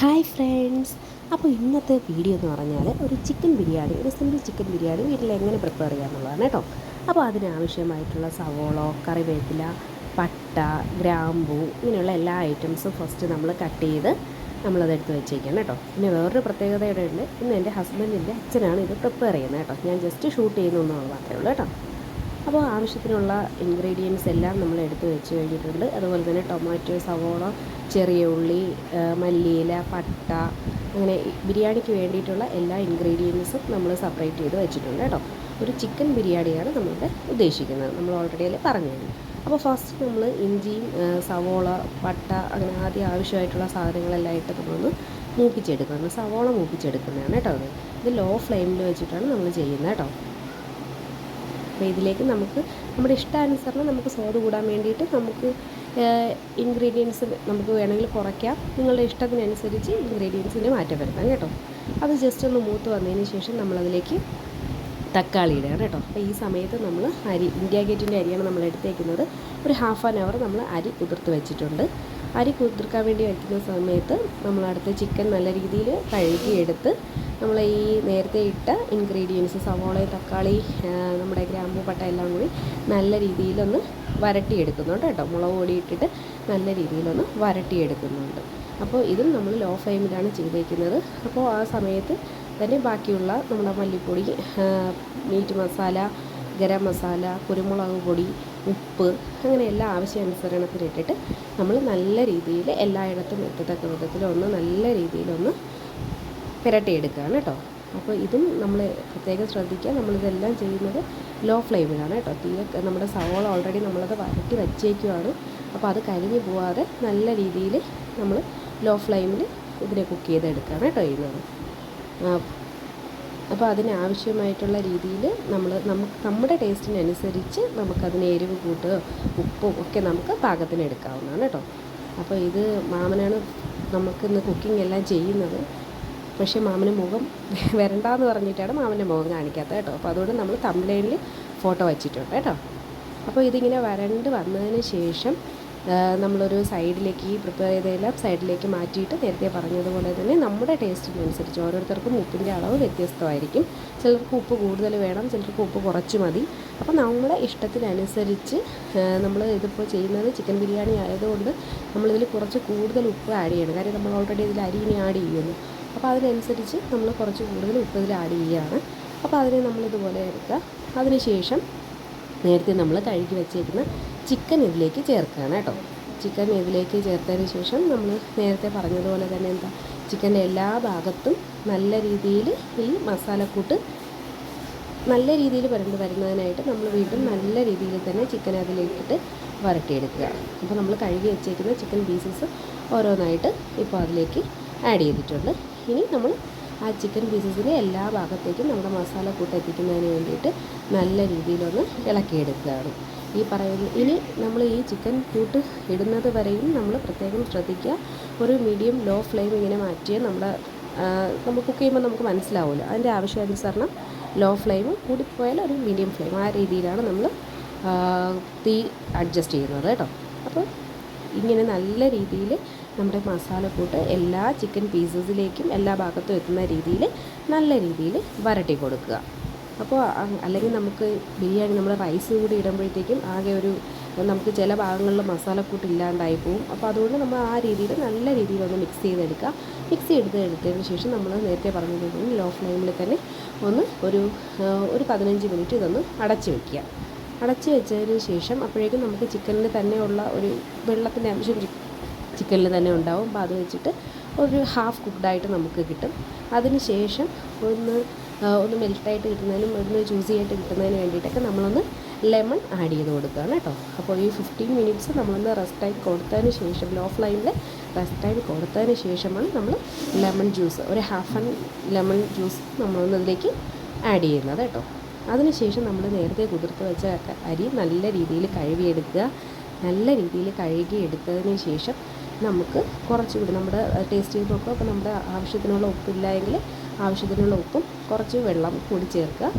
Hi friends അപ്പോൾ ഇന്നത്തെ video എന്ന് പറഞ്ഞാൽ ഒരു ചിക്കൻ ബിരിയാണി ഒരു സിമ്പിൾ ചിക്കൻ ബിരിയാണി വീട്ടിൽ എങ്ങനെ പ്രിപ്പയർ ചെയ്യാമെന്നുള്ളതാണ് കേട്ടോ. അപ്പോൾ അതിനാവശ്യമായിട്ടുള്ള സവോള കറിവേപ്പില പട്ട ഗ്രാമ്പൂ ഇങ്ങനെയുള്ള എല്ലാ ഐറ്റംസും ഫസ്റ്റ് നമ്മൾ കട്ട് ചെയ്ത് നമ്മളത് എടുത്ത് വെച്ചേക്കണം കേട്ടോ. പിന്നെ വേറൊരു പ്രത്യേകത ഇവിടെ ഉണ്ട്. ഇന്ന് എന്റെ ഹസ്ബൻഡിന്റെ അച്ഛനാണ് ഇത് പ്രിപ്പയർ ചെയ്യുന്നത് കേട്ടോ. ഞാൻ ജസ്റ്റ് ഷൂട്ട് ചെയ്യുന്നു എന്നുള്ളത് മാത്രമേ ഉള്ളൂ കേട്ടോ. അപ്പോൾ ആവശ്യത്തിനുള്ള ഇൻഗ്രീഡിയൻസ് എല്ലാം നമ്മൾ എടുത്ത് വെച്ച് കഴിഞ്ഞിട്ടുണ്ട്. അതുപോലെ തന്നെ ടൊമാറ്റോ സവോള ചെറിയ ഉള്ളി മല്ലിയില പട്ട അങ്ങനെ ബിരിയാണിക്ക് വേണ്ടിയിട്ടുള്ള എല്ലാ ഇൻഗ്രീഡിയൻസും നമ്മൾ സെപ്പറേറ്റ് ചെയ്ത് വെച്ചിട്ടുണ്ട് കേട്ടോ. ഒരു ചിക്കൻ ബിരിയാണിയാണ് നമ്മളിവിടെ ഉദ്ദേശിക്കുന്നത്. നമ്മൾ ഓൾറെഡി അതിൽ പറഞ്ഞു അപ്പോൾ ഫസ്റ്റ് നമ്മൾ ഇഞ്ചിയും സവോള പട്ട അങ്ങനെ ആദ്യം ആവശ്യമായിട്ടുള്ള സാധനങ്ങളെല്ലാം ഇട്ട് നമ്മളൊന്ന് മൂപ്പിച്ചെടുക്കുന്നത് സവോള മൂപ്പിച്ചെടുക്കുന്നതാണ് കേട്ടോ അത്. ഇത് ലോ ഫ്ലെയിമിൽ വെച്ചിട്ടാണ് നമ്മൾ ചെയ്യുന്നത് കേട്ടോ. അപ്പോൾ ഇതിലേക്ക് നമുക്ക് നമ്മുടെ ഇഷ്ടാനുസരണം നമുക്ക് സോഡ് കൂടാൻ വേണ്ടിയിട്ട് നമുക്ക് ഇൻഗ്രീഡിയൻസ് നമുക്ക് വേണമെങ്കിൽ കുറയ്ക്കാം. നിങ്ങളുടെ ഇഷ്ടത്തിനനുസരിച്ച് ഇൻഗ്രീഡിയൻസിന് മാറ്റം വരുത്താം കേട്ടോ. അത് ജസ്റ്റ് ഒന്ന് മൂത്ത് വന്നതിന് ശേഷം നമ്മളതിലേക്ക് തക്കാളി ഇടുകയാണ് കേട്ടോ. അപ്പോൾ ഈ സമയത്ത് നമ്മൾ അരി ഇന്ത്യ ഗേറ്റിന്റെ അരിയാണ് നമ്മൾ എടുത്തേക്കുന്നത്. ഒരു ഹാഫ് ആൻ അവർ നമ്മൾ അരി കുതിർത്ത് വെച്ചിട്ടുണ്ട്. അരി കുതിർക്കാൻ വേണ്ടി വയ്ക്കുന്ന സമയത്ത് നമ്മൾ അടുത്ത ചിക്കൻ നല്ല രീതിയിൽ കഴുകിയെടുത്ത് നമ്മൾ ഈ നേരത്തെ ഇട്ട ഇൻഗ്രീഡിയൻസ് സവോള തക്കാളി നമ്മുടെ ഗ്രാമ്പൂ പട്ട എല്ലാം കൂടി നല്ല രീതിയിലൊന്ന് വരട്ടിയെടുക്കുന്നുണ്ട് കേട്ടോ. മുളക് പൊടി ഇട്ടിട്ട് നല്ല രീതിയിലൊന്ന് വരട്ടിയെടുക്കുന്നുണ്ട്. അപ്പോൾ ഇതും നമ്മൾ ലോ ഫ്ലെയിമിലാണ് ചെയ്തേക്കുന്നത്. അപ്പോൾ ആ സമയത്ത് തന്നെ ബാക്കിയുള്ള നമ്മുടെ മല്ലിപ്പൊടി മീറ്റ് മസാല ഗരം മസാല കുരുമുളക് പൊടി ഉപ്പ് അങ്ങനെ എല്ലാ ആവശ്യാനുസരണത്തിനിട്ടിട്ട് നമ്മൾ നല്ല രീതിയിൽ എല്ലായിടത്തും എത്തത്തക്ക വിധത്തിൽ ഒന്ന് നല്ല രീതിയിലൊന്ന് പുരട്ടിയെടുക്കുകയാണ് കേട്ടോ. അപ്പോൾ ഇതും നമ്മൾ പ്രത്യേകം ശ്രദ്ധിക്കുക. നമ്മളിതെല്ലാം ചെയ്യുന്നത് ലോ ഫ്ലെയിമിലാണ് കേട്ടോ. തീയ നമ്മുടെ സവോള ഓൾറെഡി നമ്മളത് വരട്ടി വച്ചേക്കുവാണ്. അപ്പോൾ അത് കരിഞ്ഞു പോവാതെ നല്ല രീതിയിൽ നമ്മൾ ലോ ഫ്ലെയിമിൽ ഇതിനെ കുക്ക് ചെയ്തെടുക്കുകയാണ് കേട്ടോ ചെയ്യുന്നത്. അപ്പോൾ അതിനാവശ്യമായിട്ടുള്ള രീതിയിൽ നമ്മൾ നമുക്ക് നമ്മുടെ ടേസ്റ്റിനനുസരിച്ച് നമുക്കതിന് എരിവ് കൂട്ടുകയോ ഉപ്പും ഒക്കെ നമുക്ക് പാകത്തിന് എടുക്കാവുന്നതാണ് കേട്ടോ. അപ്പോൾ ഇത് മാമനാണ് നമുക്കിന്ന് കുക്കിംഗ് എല്ലാം ചെയ്യുന്നത്. പക്ഷേ മാമന് മുഖം വരണ്ടാന്ന് പറഞ്ഞിട്ടാണ് മാമന്റെ മുഖം കാണിക്കാത്തത് കേട്ടോ. അപ്പോൾ അതുകൊണ്ട് നമ്മൾ തമ്പ്ലൈനിൽ ഫോട്ടോ വച്ചിട്ടുണ്ട് കേട്ടോ. അപ്പോൾ ഇതിങ്ങനെ വരണ്ട് വന്നതിന് ശേഷം നമ്മളൊരു സൈഡിലേക്ക് ഈ പ്രിപ്പയർ ചെയ്തതെല്ലാം സൈഡിലേക്ക് മാറ്റിയിട്ട് നേരത്തെ പറഞ്ഞതുപോലെ തന്നെ നമ്മുടെ ടേസ്റ്റിനനുസരിച്ച് ഓരോരുത്തർക്കും ഉപ്പിന്റെ അളവ് വ്യത്യസ്തമായിരിക്കും. ചിലർക്ക് ഉപ്പ് കൂടുതൽ വേണം ചിലർക്ക് ഉപ്പ് കുറച്ച് മതി. അപ്പോൾ നമ്മുടെ ഇഷ്ടത്തിനനുസരിച്ച് നമ്മൾ ഇതിപ്പോൾ ചെയ്യുന്നത് ചിക്കൻ ബിരിയാണി ആയതുകൊണ്ട് നമ്മളിതിൽ കുറച്ച് കൂടുതൽ ഉപ്പ് ആഡ് ചെയ്യണം. കാര്യം നമ്മൾ ഓൾറെഡി ഇതിൽ അരിയിനെ ആഡ് ചെയ്യുന്നു. അപ്പോൾ അതിനനുസരിച്ച് നമ്മൾ കുറച്ച് കൂടുതൽ ഉപ്പ് ഇതിൽ ആഡ് ചെയ്യുകയാണ്. അപ്പോൾ അതിനെ നമ്മളിതുപോലെ എടുക്കുക. അതിനുശേഷം നേരത്തെ നമ്മൾ കഴുകി വെച്ചേക്കുന്ന ചിക്കൻ ഇതിലേക്ക് ചേർക്കുകയാണ് കേട്ടോ. ചിക്കൻ ഇതിലേക്ക് ചേർത്തതിന് ശേഷം നമ്മൾ നേരത്തെ പറഞ്ഞതുപോലെ തന്നെ എന്താ ചിക്കന്റെ എല്ലാ ഭാഗത്തും നല്ല രീതിയിൽ ഈ മസാലക്കൂട്ട് നല്ല രീതിയിൽ വരണ്ട് വരുന്നതിനായിട്ട് നമ്മൾ വീണ്ടും നല്ല രീതിയിൽ തന്നെ ചിക്കൻ അതിലേക്കിട്ട് വരട്ടിയെടുക്കുക. അപ്പോൾ നമ്മൾ കഴുകി വെച്ചേക്കുന്ന ചിക്കൻ പീസസ് ഓരോന്നായിട്ട് ഇപ്പോൾ അതിലേക്ക് ആഡ് ചെയ്തിട്ടുണ്ട്. ഇനി നമ്മൾ ആ ചിക്കൻ പീസസിന്റെ എല്ലാ ഭാഗത്തേക്കും നമ്മുടെ മസാല കൂട്ട് എത്തിക്കുന്നതിന് വേണ്ടിയിട്ട് നല്ല രീതിയിലൊന്ന് ഇളക്കിയെടുക്കുകയാണ്. ഈ പറയുന്ന ഇനി നമ്മൾ ഈ ചിക്കൻ കൂട്ട് ഇടുന്നത് വരെയും നമ്മൾ പ്രത്യേകം ശ്രദ്ധിക്കുക. ഒരു മീഡിയം ലോ ഫ്ലെയിം ഇങ്ങനെ മാറ്റിയ നമ്മുടെ നമ്മൾ കുക്ക് ചെയ്യുമ്പോൾ നമുക്ക് മനസ്സിലാവുമല്ലോ. അതിന്റെ ആവശ്യാനുസരണം ലോ ഫ്ലെയിം കൂടിപ്പോയാൽ ഒരു മീഡിയം ഫ്ലെയിം ആ രീതിയിലാണ് നമ്മൾ തീ അഡ്ജസ്റ്റ് ചെയ്യുന്നത് കേട്ടോ. അപ്പോൾ ഇങ്ങനെ നല്ല രീതിയിൽ നമ്മുടെ മസാല കൂട്ട് എല്ലാ ചിക്കൻ പീസസിലേക്കും എല്ലാ ഭാഗത്തും എത്തുന്ന രീതിയിൽ നല്ല രീതിയിൽ വരട്ടി കൊടുക്കുക. അപ്പോൾ അല്ലെങ്കിൽ നമുക്ക് ബിരിയാണി നമ്മൾ റൈസ് കൂടി ഇടുമ്പോഴത്തേക്കും ആകെ ഒരു നമുക്ക് ചില ഭാഗങ്ങളിൽ മസാലക്കൂട്ട് ഇല്ലാണ്ടായി പോവും. അപ്പോൾ അതുകൊണ്ട് നമ്മൾ ആ രീതിയിൽ നല്ല രീതിയിൽ ഒന്ന് മിക്സ് ചെയ്തെടുക്കുക മിക്സ് ചെയ്ത് എടുത്തതിന് ശേഷം നമ്മൾ നേരത്തെ പറഞ്ഞതുപോലെ ലോ ഫ്ലെയിമിൽ തന്നെ ഒന്ന് ഒരു ഒരു പതിനഞ്ച് മിനിറ്റ് ഇതൊന്ന് അടച്ച് വയ്ക്കുക അടച്ച് വെച്ചതിന് ശേഷം അപ്പോഴേക്കും നമുക്ക് ചിക്കനിൽ തന്നെയുള്ള ഒരു വെള്ളത്തിന്റെ അംശം ചിക്കനിൽ തന്നെ ഉണ്ടാവും. അപ്പോൾ അത് വെച്ചിട്ട് ഒരു ഹാഫ് കുക്ക്ഡായിട്ട് നമുക്ക് കിട്ടും. അതിന് ശേഷം ഒന്ന് ഒന്ന് മെൽറ്റായിട്ട് കിട്ടുന്നതിനും ഒന്ന് ജ്യൂസി ആയിട്ട് കിട്ടുന്നതിന് വേണ്ടിയിട്ടൊക്കെ നമ്മളൊന്ന് ലെമൺ ആഡ് ചെയ്ത് കൊടുക്കുകയാണ് കേട്ടോ. അപ്പോൾ ഈ ഫിഫ്റ്റീൻ മിനിറ്റ്സ് നമ്മളൊന്ന് റെസ്റ്റ് ടൈം കൊടുത്തതിന് ശേഷം ലോ ഫ്ലൈമിൽ റെസ്റ്റ് ടൈം കൊടുത്തതിന് ശേഷമാണ് നമ്മൾ ലെമൺ ജ്യൂസ് ഒരു ഹാഫ് ആൻ ലെമൺ ജ്യൂസ് നമ്മളൊന്ന് ഇതിലേക്ക് ആഡ് ചെയ്യുന്നത് കേട്ടോ. അതിനുശേഷം നമ്മൾ നേരത്തെ കുതിർത്ത് വെച്ച അരി നല്ല രീതിയിൽ കഴുകിയെടുക്കുക. നല്ല രീതിയിൽ കഴുകിയെടുത്തതിന് ശേഷം നമുക്ക് കുറച്ചുകൂടി നമ്മുടെ ടേസ്റ്റ് ചെയ്ത് നോക്കുക അപ്പോൾ നമ്മുടെ ആവശ്യത്തിനുള്ള ഉപ്പില്ലായെങ്കിൽ ആവശ്യത്തിനുള്ള ഉപ്പും കുറച്ച് വെള്ളം കൂടി ചേർക്കുക.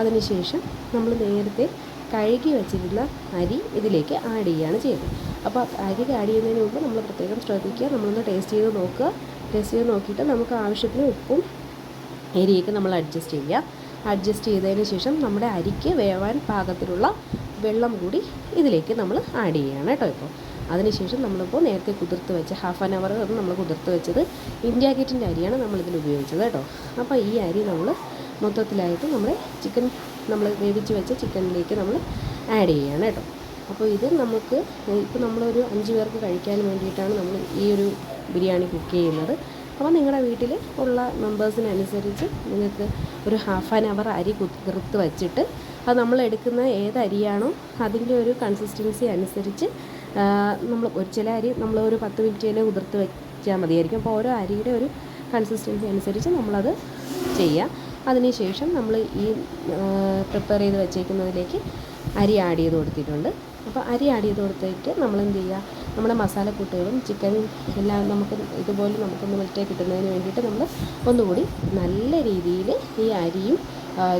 അതിനുശേഷം നമ്മൾ നേരത്തെ കഴുകി വെച്ചിരുന്ന അരി ഇതിലേക്ക് ആഡ് ചെയ്യുകയാണ് ചെയ്യുന്നത്. അപ്പോൾ അരി ആഡ് ചെയ്യുന്നതിന് മുമ്പ് നമ്മൾ പ്രത്യേകം ശ്രദ്ധിക്കുക. നമ്മളൊന്ന് ടേസ്റ്റ് ചെയ്ത് നോക്കുക. ടേസ്റ്റ് ചെയ്ത് നോക്കിയിട്ട് നമുക്ക് ആവശ്യത്തിന് ഉപ്പും എരിയൊക്കെ നമ്മൾ അഡ്ജസ്റ്റ് ചെയ്യുക. അഡ്ജസ്റ്റ് ചെയ്തതിന് ശേഷം നമ്മുടെ അരിക്ക് വേവാൻ പാകത്തിലുള്ള വെള്ളം കൂടി ഇതിലേക്ക് നമ്മൾ ആഡ് ചെയ്യുകയാണ് കേട്ടോ ഇപ്പോൾ. അതിനുശേഷം നമ്മളിപ്പോൾ നേരത്തെ കുതിർത്ത് വെച്ച ഹാഫ് ആൻ അവർ നമ്മൾ കുതിർത്ത് വെച്ചത്. ഇന്ത്യ ഗേറ്റിന്റെ അരിയാണ് നമ്മളിതിൽ ഉപയോഗിച്ചത് കേട്ടോ. അപ്പോൾ ഈ അരി നമ്മൾ മൊത്തത്തിലായിട്ട് നമ്മുടെ ചിക്കൻ നമ്മൾ വേവിച്ച് വെച്ച ചിക്കനിലേക്ക് നമ്മൾ ആഡ് ചെയ്യുകയാണ് കേട്ടോ. അപ്പോൾ ഇത് നമുക്ക് ഇപ്പോൾ നമ്മളൊരു അഞ്ച് പേർക്ക് കഴിക്കാൻ വേണ്ടിയിട്ടാണ് നമ്മൾ ഈ ഒരു ബിരിയാണി കുക്ക് ചെയ്യുന്നത്. അപ്പോൾ നിങ്ങളുടെ വീട്ടിൽ ഉള്ള മെമ്പേഴ്സിനനുസരിച്ച് നിങ്ങൾക്ക് ഒരു ഹാഫ് ആൻ അവർ അരി കുതിർത്ത് വച്ചിട്ട് അത് നമ്മൾ എടുക്കുന്ന ഏത് അരിയാണോ അതിന്റെ ഒരു കൺസിസ്റ്റൻസി അനുസരിച്ച് നമ്മൾ ഒരു ചില അരി നമ്മൾ ഒരു പത്ത് മിനിറ്റ് തന്നെ കുതിർത്ത് വെച്ചാൽ മതിയായിരിക്കും. അപ്പോൾ ഓരോ അരിയുടെ ഒരു കൺസിസ്റ്റൻസി അനുസരിച്ച് നമ്മളത് ചെയ്യുക അതിനുശേഷം നമ്മൾ ഈ പ്രിപ്പയർ ചെയ്ത് വെച്ചേക്കുന്നതിലേക്ക് അരി ആഡ് ചെയ്ത് കൊടുത്തിട്ടുണ്ട്. അപ്പോൾ അരി ആഡ് ചെയ്ത് കൊടുത്തിട്ട് നമ്മൾ എന്ത് ചെയ്യുക നമ്മുടെ മസാലക്കൂട്ടുകളും ചിക്കനും എല്ലാം നമുക്ക് ഇതുപോലെ നമുക്കൊന്ന് മെൽറ്റേ കിട്ടുന്നതിന് വേണ്ടിയിട്ട് നമ്മൾ ഒന്നുകൂടി നല്ല രീതിയിൽ ഈ അരിയും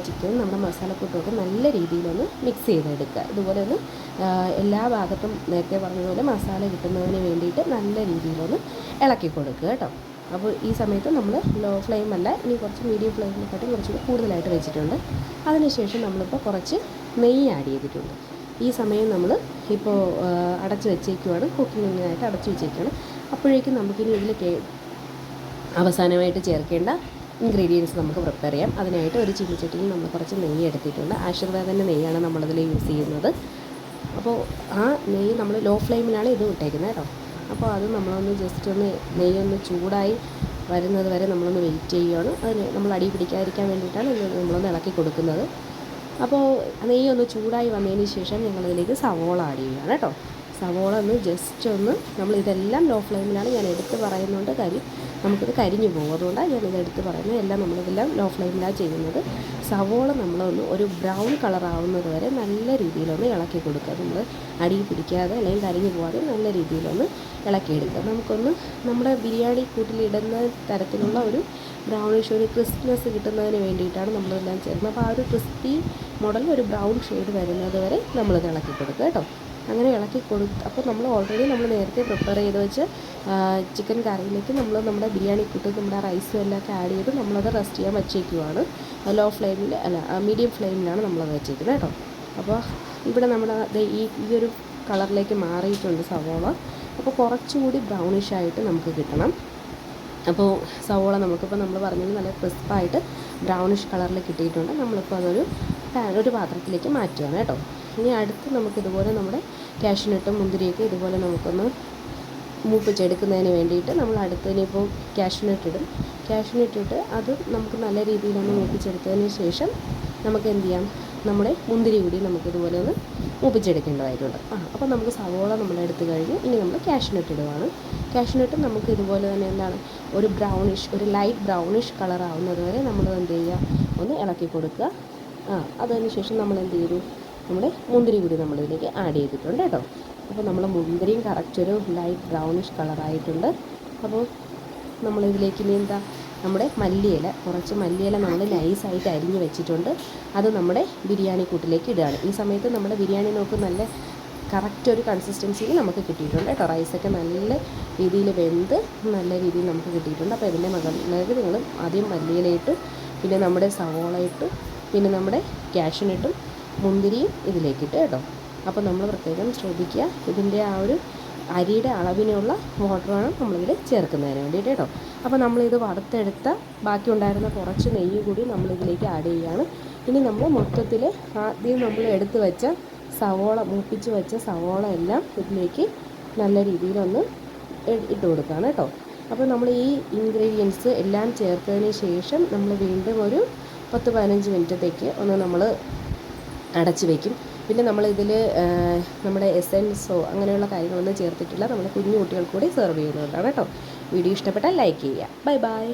ചിക്കനും നമ്മുടെ മസാലക്കൂട്ടുമൊക്കെ നല്ല രീതിയിലൊന്ന് മിക്സ് ചെയ്തെടുക്കുക. ഇതുപോലെ ഒന്ന് എല്ലാ ഭാഗത്തും നേരത്തെ പറഞ്ഞതുപോലെ മസാല കിട്ടുന്നതിന് വേണ്ടിയിട്ട് നല്ല രീതിയിലൊന്ന് ഇളക്കി കൊടുക്കുക കേട്ടോ. അപ്പോൾ ഈ സമയത്ത് നമ്മൾ ലോ ഫ്ലെയിം അല്ല ഇനി കുറച്ച് മീഡിയം ഫ്ലെയിമിനെക്കാട്ടും കുറച്ചുകൂടി കൂടുതലായിട്ട് വെച്ചിട്ടുണ്ട്. അതിനുശേഷം നമ്മളിപ്പോൾ കുറച്ച് നെയ്യ് ആഡ് ചെയ്തിട്ടുണ്ട്. ഈ സമയം നമ്മൾ ഇപ്പോൾ അടച്ച് വെച്ചേക്കുവാണ്. കുക്കിങ്ങിനായിട്ട് അടച്ച് വെച്ചേക്കുവാണ്. അപ്പോഴേക്കും നമുക്കിനി ഇതിൽ അവസാനമായിട്ട് ചേർക്കേണ്ട ഇൻഗ്രീഡിയൻസ് നമുക്ക് പ്രിപ്പയർ ചെയ്യാം. അതിനായിട്ട് ഒരു ചീനിച്ചട്ടിയിൽ നമ്മൾ കുറച്ച് നെയ്യ് എടുത്തിട്ടുണ്ട്. ആശീർവാദന്റെ നെയ്യാണ് നമ്മളതിൽ യൂസ് ചെയ്യുന്നത്. അപ്പോൾ ആ നെയ്യ് നമ്മൾ ലോ ഫ്ലെയിമിലാണ് ഇത് ഇട്ടേക്കുന്നത് കേട്ടോ. അപ്പോൾ അത് നമ്മളൊന്ന് ജസ്റ്റ് ഒന്ന് നെയ്യ് ഒന്ന് ചൂടായി വരുന്നത് വരെ നമ്മളൊന്ന് വെയിറ്റ് ചെയ്യുകയാണ് അതിന് നമ്മൾ അടി പിടിക്കാതിരിക്കാൻ വേണ്ടിയിട്ടാണ് ഇത് നമ്മളൊന്ന് ഇളക്കി കൊടുക്കുന്നത്. അപ്പോൾ നെയ്യ് ഒന്ന് ചൂടായി വന്നതിന് ശേഷം ഞങ്ങളിതിലേക്ക് സവോള ആഡ് ചെയ്യുകയാണ് കേട്ടോ. സവോള ഒന്ന് ജസ്റ്റ് ഒന്ന് നമ്മൾ ഇതെല്ലാം ലോ ഫ്ലെയിമിലാണ് ഞാൻ എടുത്ത് പറയുന്നുണ്ട് കാര്യം നമുക്കിത് കരിഞ്ഞു പോകും. അതുകൊണ്ടാണ് ഞാനിത് എടുത്ത് പറയുന്നത്. എല്ലാം നമ്മളിതെല്ലാം ലോ ഫ്ലെയിമിലാണ് ചെയ്യുന്നത്. സവോള നമ്മളൊന്ന് ഒരു ബ്രൗൺ കളർ ആവുന്നത് വരെ നല്ല രീതിയിലൊന്ന് ഇളക്കി കൊടുക്കുക. നമ്മൾ അടി പിടിക്കാതെ അല്ലെങ്കിൽ കരിഞ്ഞു പോകാതെ നല്ല രീതിയിലൊന്ന് ഇളക്കിയെടുക്കുക നമുക്കൊന്ന് നമ്മുടെ ബിരിയാണി കൂട്ടിലിടുന്ന തരത്തിലുള്ള ഒരു ബ്രൗണിഷ് ഒരു ക്രിസ്പിനെസ് കിട്ടുന്നതിന് വേണ്ടിയിട്ടാണ് നമ്മളിതെല്ലാം ചേർന്നത് അപ്പോൾ ആ ഒരു ക്രിസ്പി മോഡൽ ഒരു ബ്രൗൺ ഷെയ്ഡ് വരുന്നത് വരെ നമ്മളിത് ഇളക്കി കൊടുക്കുക കേട്ടോ. അങ്ങനെ ഇളക്കി കൊടുത്ത് അപ്പോൾ നമ്മൾ ഓൾറെഡി നമ്മൾ നേരത്തെ പ്രിപ്പയർ ചെയ്ത് വെച്ച് ചിക്കൻ കറിയിലേക്ക് നമ്മൾ നമ്മുടെ ബിരിയാണി കൂട്ട് നമ്മുടെ റൈസും എല്ലാം ഒക്കെ ആഡ് ചെയ്ത് നമ്മളത് റെസ്റ്റ് ചെയ്യാൻ വെച്ചേക്കുവാണ്. ലോ ഫ്ലെയിമിൽ അല്ല മീഡിയം ഫ്ലെയിമിലാണ് നമ്മളത് വെച്ചേക്കുന്നത് കേട്ടോ. അപ്പോൾ ഇവിടെ നമ്മുടെ ഈ ഈ ഒരു കളറിലേക്ക് മാറിയിട്ടുണ്ട് സവോള. അപ്പോൾ കുറച്ചുകൂടി ബ്രൗണിഷ് ആയിട്ട് നമുക്ക് കിട്ടണം. അപ്പോൾ സവോള നമുക്കിപ്പോൾ നമ്മൾ പറഞ്ഞത് നല്ല ക്രിസ്പായിട്ട് ബ്രൗണിഷ് കളറിൽ കിട്ടിയിട്ടുണ്ട്. നമ്മളിപ്പോൾ അതൊരു ഒരു പാത്രത്തിലേക്ക് മാറ്റുകയാണ് കേട്ടോ. ഇനി അടുത്ത് നമുക്കിതുപോലെ നമ്മുടെ കാഷ്നട്ടും മുന്തിരിയൊക്കെ ഇതുപോലെ നമുക്കൊന്ന് മൂപ്പിച്ചെടുക്കുന്നതിന് വേണ്ടിയിട്ട് നമ്മൾ അടുത്തതിനിപ്പോൾ കാഷ്നട്ട് ഇടും കാഷ്നട്ട് ഇട്ട് അത് നമുക്ക് നല്ല രീതിയിലൊന്ന് മൂപ്പിച്ചെടുത്തതിന് ശേഷം നമുക്ക് എന്ത് ചെയ്യാം? നമ്മുടെ മുന്തിരി കൂടി നമുക്കിതുപോലെ ഒന്ന് മൂപ്പിച്ചെടുക്കേണ്ടതായിട്ടുണ്ട്. ആ അപ്പോൾ നമുക്ക് സവോള നമ്മൾ എടുത്ത് കഴിഞ്ഞ് ഇനി നമ്മൾ കാഷ്നട്ട് ഇടുവാണ്. കാഷ്നട്ട് നമുക്ക് ഇതുപോലെ തന്നെ എന്താണ്? ഒരു ബ്രൗണിഷ് ഒരു ലൈറ്റ് ബ്രൗണിഷ് കളർ ആവുന്നത് വരെ നമ്മൾ എന്ത് ചെയ്യുക? ഒന്ന് ഇളക്കി കൊടുക്കുക. ആ അതിന് ശേഷം നമ്മൾ എന്ത് ചെയ്തു? നമ്മുടെ മുന്തിരി കൂടി നമ്മളിതിലേക്ക് ആഡ് ചെയ്തിട്ടുണ്ട് കേട്ടോ. അപ്പോൾ നമ്മൾ മുന്തിരിയും കറക്റ്റ് ഒരു ലൈറ്റ് ബ്രൗണിഷ് കളറായിട്ടുണ്ട് അപ്പോൾ നമ്മളിതിലേക്ക് ഇനി എന്താ നമ്മുടെ മല്ലിയില കുറച്ച് മല്ലിയില നമ്മൾ നൈസായിട്ട് അരിഞ്ഞ് വെച്ചിട്ടുണ്ട്. അത് നമ്മുടെ ബിരിയാണി കൂട്ടിലേക്ക് ഇടുകയാണ്. ഈ സമയത്ത് നമ്മുടെ ബിരിയാണി നോക്ക് നല്ല കറക്റ്റ് ഒരു കൺസിസ്റ്റൻസിയിൽ നമുക്ക് കിട്ടിയിട്ടുണ്ട് കേട്ടോ. റൈസൊക്കെ നല്ല രീതിയിൽ വെന്ത് നല്ല രീതിയിൽ നമുക്ക് കിട്ടിയിട്ടുണ്ട്. അപ്പോൾ ഇതിന്റെ മകളിലേക്ക് നിങ്ങൾ ആദ്യം മല്ലിയിലയിട്ട് പിന്നെ നമ്മുടെ സവോള ഇട്ടും പിന്നെ നമ്മുടെ ക്യാഷിനിട്ടും മുന്തിരിയും ഇതിലേക്കിട്ട് കേട്ടോ. അപ്പോൾ നമ്മൾ പ്രത്യേകം ശ്രദ്ധിക്കുക. ഇതിന്റെ ആ ഒരു അരിയുടെ അളവിനുള്ള വാട്ടർ വേണം നമ്മളിതിൽ ചേർക്കുന്നതിന് വേണ്ടിയിട്ട് കേട്ടോ. അപ്പോൾ നമ്മളിത് വറുത്തെടുത്ത ബാക്കി ഉണ്ടായിരുന്ന കുറച്ച് നെയ്യ് കൂടി നമ്മളിതിലേക്ക് ആഡ് ചെയ്യുകയാണ് ഇനി നമ്മൾ മൊത്തത്തിൽ ആദ്യം നമ്മൾ എടുത്തു വെച്ച സവോള മൂപ്പിച്ച് വെച്ച സവോള എല്ലാം ഇതിലേക്ക് നല്ല രീതിയിലൊന്ന് ഇട്ട് കൊടുക്കുകയാണ് കേട്ടോ. അപ്പോൾ നമ്മൾ ഈ ഇൻഗ്രീഡിയൻസ് എല്ലാം ചേർത്തതിന് ശേഷം നമ്മൾ വീണ്ടും ഒരു പത്ത് പതിനഞ്ച് മിനിറ്റത്തേക്ക് ഒന്ന് നമ്മൾ അടച്ച് വയ്ക്കും പിന്നെ നമ്മളിതിൽ നമ്മുടെ എസെൻസോ അങ്ങനെയുള്ള കാര്യങ്ങളൊന്നും ചേർത്തിട്ടില്ല. നമ്മൾ കുഞ്ഞു കുട്ടികൾക്ക് കൂടി സെർവ് ചെയ്യുന്നതുകൊണ്ടാണ് കേട്ടോ. വീഡിയോ ഇഷ്ടപ്പെട്ടാൽ ലൈക്ക് ചെയ്യുക. Bye bye.